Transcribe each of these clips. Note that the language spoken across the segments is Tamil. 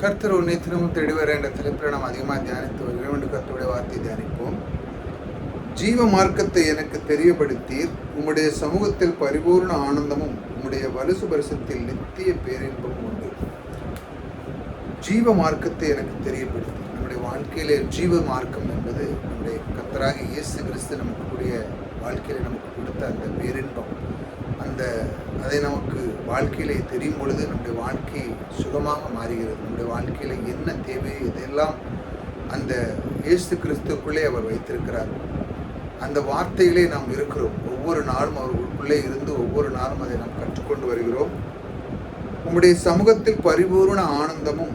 கர்த்தர் உன்னை திரும்ப தேடி வர என்ற தலைப்பில் நாம் அதிகமாக தியானித்து வருகிறோம். என்று கர்த்தருடைய வார்த்தை தியானிப்போம். ஜீவ மார்க்கத்தை எனக்கு தெரியப்படுத்தீர். உம்முடைய சமூகத்தில் பரிபூர்ண ஆனந்தமும் உம்முடைய வலுசு பரிசத்தில் நித்திய பேரின்பமும் உண்டு. ஜீவ மார்க்கத்தை எனக்கு தெரியப்படுத்தி நம்முடைய வாழ்க்கையிலே ஜீவ மார்க்கம் என்பது நம்முடைய கர்த்தராக இயேசு கிறிஸ்து நமக்குரிய வாழ்க்கையில நமக்கு கொடுத்த அந்த பேரின்பம் அந்த அதை நமக்கு வாழ்க்கையிலே தெரியும் பொழுது நம்முடைய வாழ்க்கை சுகமாக மாறுகிறது. நம்முடைய வாழ்க்கையில் என்ன தேவையோ இதெல்லாம் அந்த இயேசு கிறிஸ்துக்குள்ளே அவர் வைத்திருக்கிறார் அந்த வார்த்தையிலே நாம் இருக்கிறோம். ஒவ்வொரு நாளும் அவர்களுக்குள்ளே இருந்து ஒவ்வொரு நாளும் அதை நாம் கற்றுக்கொண்டு வருகிறோம். உங்களுடைய சமூகத்தில் பரிபூர்ண ஆனந்தமும்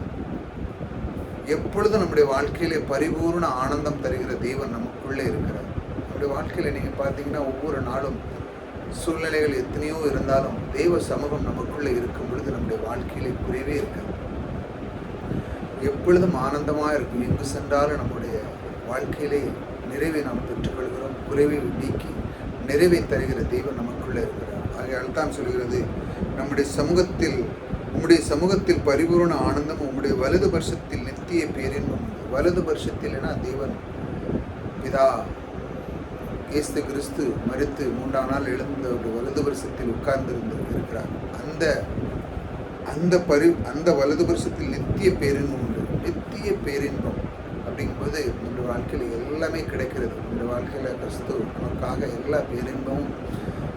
எப்பொழுதும் நம்முடைய வாழ்க்கையிலே பரிபூர்ண ஆனந்தம் தருகிற தெய்வம் நமக்குள்ளே இருக்கிறார். நம்முடைய வாழ்க்கையில் நீங்கள் பார்த்தீங்கன்னா ஒவ்வொரு நாளும் சூழ்நிலைகள் எத்தனையோ இருந்தாலும் தெய்வ சமூகம் நமக்குள்ளே இருக்கும் பொழுது நம்முடைய வாழ்க்கையிலே குறைவே இருக்காது. எப்பொழுதும் ஆனந்தமாக இருக்கும். எங்கு சென்றாலும் நம்முடைய வாழ்க்கையிலே நிறைவை நாம் பெற்றுக்கொள்கிறோம். குறைவை நீக்கி நிறைவை தருகிற தெய்வம் நமக்குள்ளே இருக்கிறார். ஆகையால் தான் சொல்கிறது நம்முடைய சமூகத்தில் உம்முடைய சமூகத்தில் பரிபூர்ண ஆனந்தம் உம்முடைய வலது வருஷத்தில் நித்திய பேரின்பம் வலது வருஷத்தில் என தேவன் பிதா இயேசு கிறிஸ்து மறித்து மூன்றாம் நாள் எழுந்த ஒரு வலது வருஷத்தில் உட்கார்ந்திருந்து இருக்கிறார் அந்த அந்த பரி அந்த வலது வருஷத்தில் நித்திய பேரின்பம் உண்டு. நித்திய பேரின்பம் அப்படிங்கும்போது நம்முடைய வாழ்க்கையில் எல்லாமே கிடைக்கிறது. நம்முடைய வாழ்க்கையில் கிறிஸ்து நமக்காக எல்லா பேரின்பமும்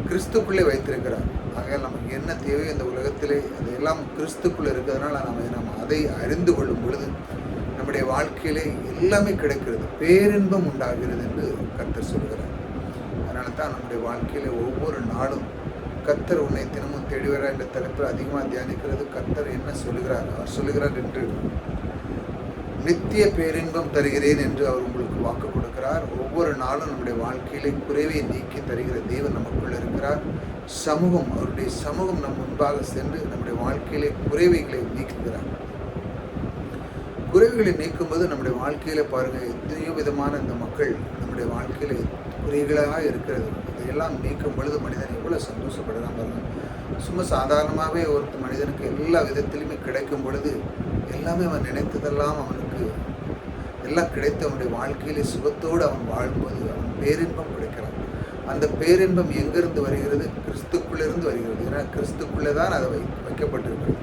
கிறிஸ்துக்குள்ளே வைத்திருக்கிறார். ஆகையால் நமக்கு என்ன தேவையோ இந்த உலகத்திலே அதையெல்லாம் கிறிஸ்துக்குள்ளே இருக்கிறதுனால நம்ம நம்ம அதை அறிந்து கொள்ளும் பொழுது நம்முடைய வாழ்க்கையிலே எல்லாமே கிடைக்கிறது. பேரின்பம் உண்டாகிறது என்று கருத்து சொல்கிறார். அதனால தான் நம்முடைய வாழ்க்கையில ஒவ்வொரு நாளும் கத்தர் உன்னை தினமும் தேடிவரா என்ற தலைப்பில் அதிகமாக தியானிக்கிறது. கத்தர் என்ன சொல்லுகிறார்? அவர் சொல்லுகிறார் என்று நித்திய பேரின்பம் தருகிறேன் என்று அவர் உங்களுக்கு வாக்கு கொடுக்கிறார். ஒவ்வொரு நாளும் நம்முடைய வாழ்க்கையிலே குறைவை நீக்கி தருகிற தேவன் நமக்குள்ள இருக்கிறார். சமூகம் அவருடைய சமூகம் நம் முன்பாக சென்று நம்முடைய வாழ்க்கையிலே குறைவைகளை நீக்குகிறார். குறைவுகளை நீக்கும்போது நம்முடைய வாழ்க்கையில் பாருங்கள் எத்தனையோ விதமான இந்த மக்கள் நம்முடைய வாழ்க்கையில் குறைகளாக இருக்கிறது. அதையெல்லாம் நீக்கும் பொழுது மனிதன் எவ்வளோ சந்தோஷப்படுறான் பாருங்கள் சும்மா சாதாரணமாகவே ஒரு மனிதனுக்கு எல்லா விதத்திலுமே கிடைக்கும் பொழுது எல்லாமே அவன் நினைத்ததெல்லாம் அவனுக்கு எல்லாம் கிடைத்து அவனுடைய வாழ்க்கையிலே சுகத்தோடு அவன் வாழும்போது அவன் பேரின்பம் கிடைக்கிறான். அந்த பேரின்பம் எங்கிருந்து வருகிறது? கிறிஸ்துக்குள்ளிருந்து வருகிறது. ஏன்னா கிறிஸ்துக்குள்ளே தான் அதை வை வைக்கப்பட்டிருக்கிறது.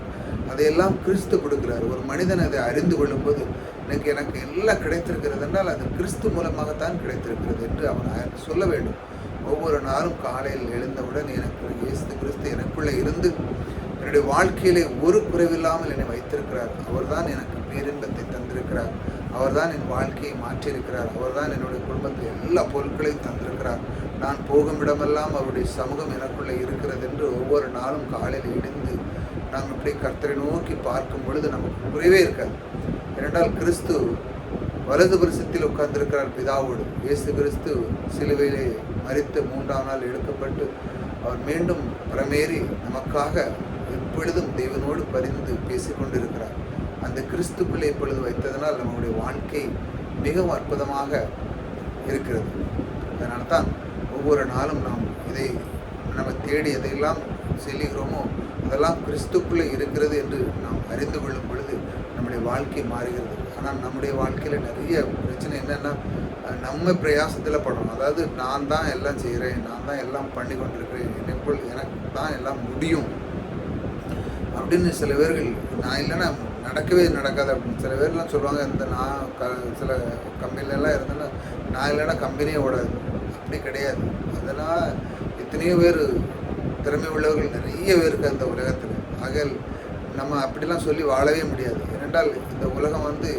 அதையெல்லாம் கிறிஸ்து கொடுக்கிறார். ஒரு மனிதன் அதை அறிந்து கொள்ளும்போது எனக்கு எனக்கு எல்லாம் கிடைத்திருக்கிறது என்றால் அது கிறிஸ்து மூலமாகத்தான் கிடைத்திருக்கிறது என்று அவன் சொல்ல வேண்டும். ஒவ்வொரு நாளும் காலையில் எழுந்தவுடன் எனக்கு இயேசு கிறிஸ்து எனக்குள்ளே இருந்து என்னுடைய வாழ்க்கையிலே ஒரு குறைவில்லாமல் என்னை வைத்திருக்கிறார். அவர்தான் எனக்கு பேரின்பத்தை தந்திருக்கிறார். அவர்தான் என் வாழ்க்கையை மாற்றியிருக்கிறார். அவர்தான் என்னுடைய குடும்பத்தில் எல்லா பொருட்களையும் தந்திருக்கிறார். நான் போகும் இடமெல்லாம் அவருடைய சமூகம் எனக்குள்ளே இருக்கிறது என்று ஒவ்வொரு நாளும் காலையில் இடிந்து நாம் இப்படி கர்த்தரை நோக்கி பார்க்கும் பொழுது நமக்கு குறைவே இருக்காது. ஏனென்றால் கிறிஸ்து வலது வருஷத்தில் உட்கார்ந்திருக்கிறார் பிதாவோடு. இயேசு கிறிஸ்து சிலுவையிலே மறித்து மூன்றாம் நாள் எடுக்கப்பட்டு அவர் மீண்டும் பிரமேறி நமக்காக எப்பொழுதும் தேவனோடு பரிந்து பேசிக்கொண்டிருக்கிறார். அந்த கிறிஸ்துக்குள்ளே இப்பொழுது வைத்ததனால் நம்முடைய வாழ்க்கை மிகவும் அற்புதமாக இருக்கிறது. அதனால தான் ஒவ்வொரு நாளும் நாம் இதை நம்ம தேடி எதையெல்லாம் செல்லுகிறோமோ அதெல்லாம் கிறிஸ்துக்குள்ளே இருக்கிறது என்று நாம் அறிந்து கொள்ளும் பொழுது நம்முடைய வாழ்க்கை மாறுகிறது. ஆனால் நம்முடைய வாழ்க்கையில் நிறைய பிரச்சனை என்னென்னா நம்ம பிரயாசத்தில் படுறோம். அதாவது நான் தான் எல்லாம் செய்கிறேன் நான் தான் எல்லாம் பண்ணி கொண்டிருக்கிறேன் எனக்குள் எனக்கு தான் எல்லாம் முடியும் அப்படின்னு சில பேர்கள் நான் இல்லைன்னா நடக்கவே நடக்காது அப்படின்னு சில பேர்லாம் சொல்லுவாங்க இந்த நான் க சில கம்பெனிலலாம் இருந்தேன்னா நான் இல்லைன்னா கம்பெனியே ஓடாது. அப்படி கிடையாது. அதெல்லாம் எத்தனையோ பேர் திறமை உள்ளவர்கள் நிறைய பேர் இருக்கு அந்த உலகத்தில். ஆக நம்ம அப்படிலாம் சொல்லி வாழவே முடியாது. ஏனென்றால் இந்த உலகம் வந்து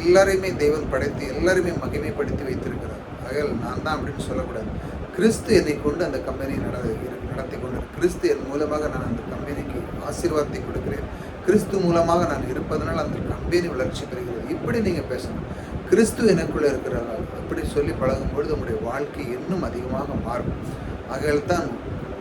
எல்லாரையுமே தெய்வம் படைத்து எல்லாருமே மகிமைப்படுத்தி வைத்திருக்கிறார். ஆகையால் நான் தான் அப்படின்னு சொல்லக்கூடாது. கிறிஸ்து என்னை கொண்டு அந்த கம்பெனியை நட நடத்தி கொண்டு கிறிஸ்து என் மூலமாக நான் அந்த கம்பெனிக்கு ஆசீர்வாதத்தை கொடுக்கிறேன். கிறிஸ்து மூலமாக நான் இருப்பதனால் அந்த கம்பெனி வளர்ச்சி பெறுகிறது. இப்படி நீங்கள் பேசணும். கிறிஸ்து எனக்குள்ளே இருக்கிறார்கள் அப்படி சொல்லி பழகும் பொழுது நம்முடைய வாழ்க்கை இன்னும் அதிகமாக மாறும். ஆகையால் தான்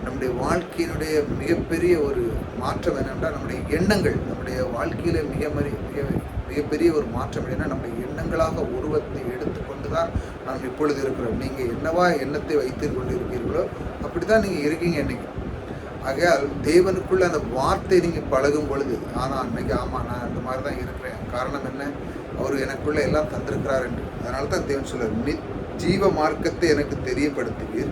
நம்முடைய வாழ்க்கையினுடைய மிகப்பெரிய ஒரு மாற்றம் என்னென்றால் நம்முடைய எண்ணங்கள் நம்முடைய வாழ்க்கையில் மிக மறி மிக மிகப்பெரிய ஒரு மாற்றம் என்னன்னா நம்முடைய எண்ணங்களாக உருவத்தை எடுத்துக்கொண்டு தான் நாம் இப்பொழுது இருக்கிறோம். நீங்கள் என்னவா எண்ணத்தை வைத்து கொண்டு இருக்கிறீர்களோ அப்படி தான் நீங்கள் இருக்கீங்க இன்னைக்கு. ஆகையால் தேவனுக்குள்ள அந்த வார்த்தை நீங்கள் பழகும் பொழுது ஆனால் அன்னைக்கு ஆமாம் நான் இந்த மாதிரி தான் இருக்கிறேன். காரணம் என்ன? அவர் எனக்குள்ள எல்லாம் தந்திருக்கிறார் என்று. அதனால தான் தேவன் சொல்றார் நி ஜீவ மார்க்கத்தை எனக்கு தெரியப்படுத்துவீர்.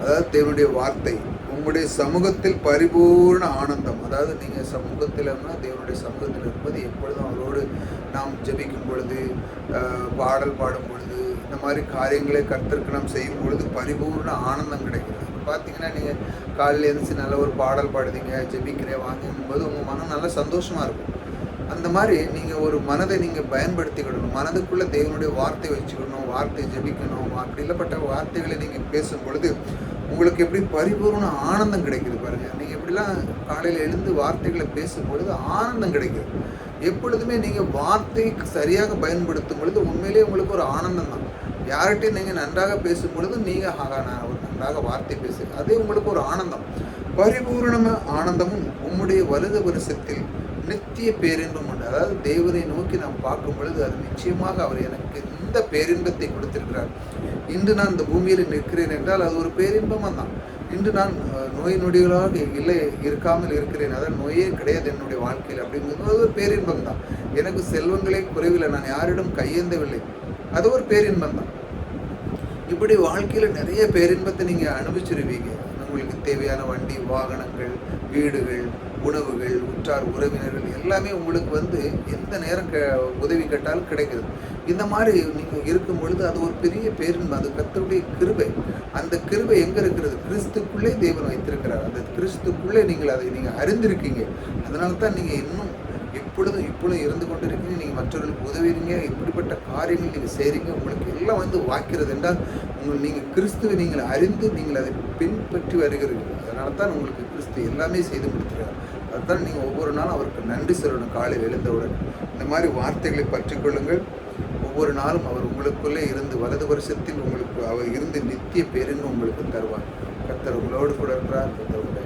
அதாவது தேவனுடைய வார்த்தை உங்களுடைய சமூகத்தில் பரிபூர்ண ஆனந்தம். அதாவது நீங்கள் சமூகத்தில்னா தேவனுடைய சமூகத்தில் இருப்பது எப்பொழுதும் அவரோடு நாம் ஜபிக்கும் பொழுது பாடல் பாடும் பொழுது இந்த மாதிரி காரியங்களை கர்த்தருக்கு நாம் செய்யும் பொழுது பரிபூர்ண ஆனந்தம் கிடைக்கிறது. பார்த்தீங்கன்னா நீங்கள் காலையில் எழுந்துச்சு நல்ல ஒரு பாடல் பாடுதீங்க ஜெபிக்கிறேன் வாங்கும்போது உங்கள் மனம் நல்ல சந்தோஷமாக இருக்கும். அந்த மாதிரி நீங்கள் ஒரு மனதை நீங்கள் பயன்படுத்திக்கிடணும் மனதுக்குள்ளே தேவனுடைய வார்த்தை வச்சுக்கணும் வார்த்தை ஜெபிக்கணும் அப்படி இல்லப்பட்ட வார்த்தைகளை நீங்கள் பேசும் பொழுது உங்களுக்கு எப்படி பரிபூர்ண ஆனந்தம் கிடைக்குது பாருங்கள் நீங்கள் எப்படிலாம் காலையில் எழுந்து வார்த்தைகளை பேசும் பொழுது ஆனந்தம் கிடைக்குது. எப்பொழுதுமே நீங்கள் வார்த்தை சரியாக பயன்படுத்தும் பொழுது உண்மையிலேயே உங்களுக்கு ஒரு ஆனந்தம் தான். யார்கிட்டையும் நீங்கள் நன்றாக பேசும் பொழுது நீங்கள் ஆகா நான் ஒரு நன்றாக வார்த்தை பேசு. அதே உங்களுக்கு ஒரு ஆனந்தம். பரிபூர்ணம ஆனந்தமும் உம்முடைய வலது வருஷத்தில் நித்திய பேரின்பம் உண்டு. அதாவது தேவனை நோக்கி நாம் பார்க்கும் பொழுது அது நிச்சயமாக அவர் எனக்கு இந்த பேரின்பத்தை கொடுத்திருக்கிறார்? இன்று நான் இந்த பூமியில் நிற்கிறேன் என்றால் அது ஒரு பேரின்பமாக தான். இன்று நான் நோய் நொடிகளாக இல்லை இருக்காமல் இருக்கிறேன். அதான் நோயே கிடையாது என்னுடைய வாழ்க்கையில் அப்படிங்கிறது அது ஒரு பேரின்பம் தான். எனக்கு செல்வங்களே குறைவில்லை. நான் யாரிடம் கையேந்தவில்லை. அது ஒரு பேரின்பம் தான். இப்படி வாழ்க்கையில் நிறைய பேரின்பத்தை நீங்கள் அனுபவிச்சிருவீங்க. உங்களுக்கு தேவையான வண்டி வாகனங்கள் வீடுகள் உணவுகள் உற்றார் உறவினர்கள் எல்லாமே உங்களுக்கு வந்து எந்த நேரம் க உதவி கேட்டாலும் கிடைக்கிறது இந்த மாதிரி நீங்கள் இருக்கும் பொழுது அது ஒரு பெரிய பேரின்பம். அது கத்தருடைய கிருபை. அந்த கிருபை எங்கே இருக்கிறது? கிறிஸ்துக்குள்ளே தேவன் வைத்திருக்கிறார். அந்த கிறிஸ்துக்குள்ளே நீங்கள் அதை நீங்கள் அறிந்திருக்கீங்க. அதனால தான் நீங்கள் இன்னும் எப்பொழுதும் இப்பொழுதும் இருந்து கொண்டு இருக்கீங்க நீங்கள் மற்றவர்களுக்கு உதவுறீங்க. இப்படிப்பட்ட காரியங்கள் நீங்கள் செய்கிறீங்க உங்களுக்கு எல்லாம் வந்து வாக்கிறது என்றால் உங்கள் நீங்கள் கிறிஸ்துவை நீங்கள் அறிந்து நீங்கள் அதை பின்பற்றி வருகிறீர்கள். அதனால தான் உங்களுக்கு கிறிஸ்து எல்லாமே செய்து முடிக்கிறார் அதுதான் நீங்கள் ஒவ்வொரு நாளும் அவருக்கு நன்றி சொல்லணும். காலையில் எழுந்தவுடன் இந்த மாதிரி வார்த்தைகளை பற்றி கொள்ளுங்கள். ஒவ்வொரு நாளும் அவர் உங்களுக்குள்ளே இருந்து வலது வருஷத்தில் உங்களுக்கு அவர் இருந்து நித்திய பேருன்னு உங்களுக்கு தருவார். கத்தர் உங்களோடு கூட இருக்கிறார். கத்தர் உங்களை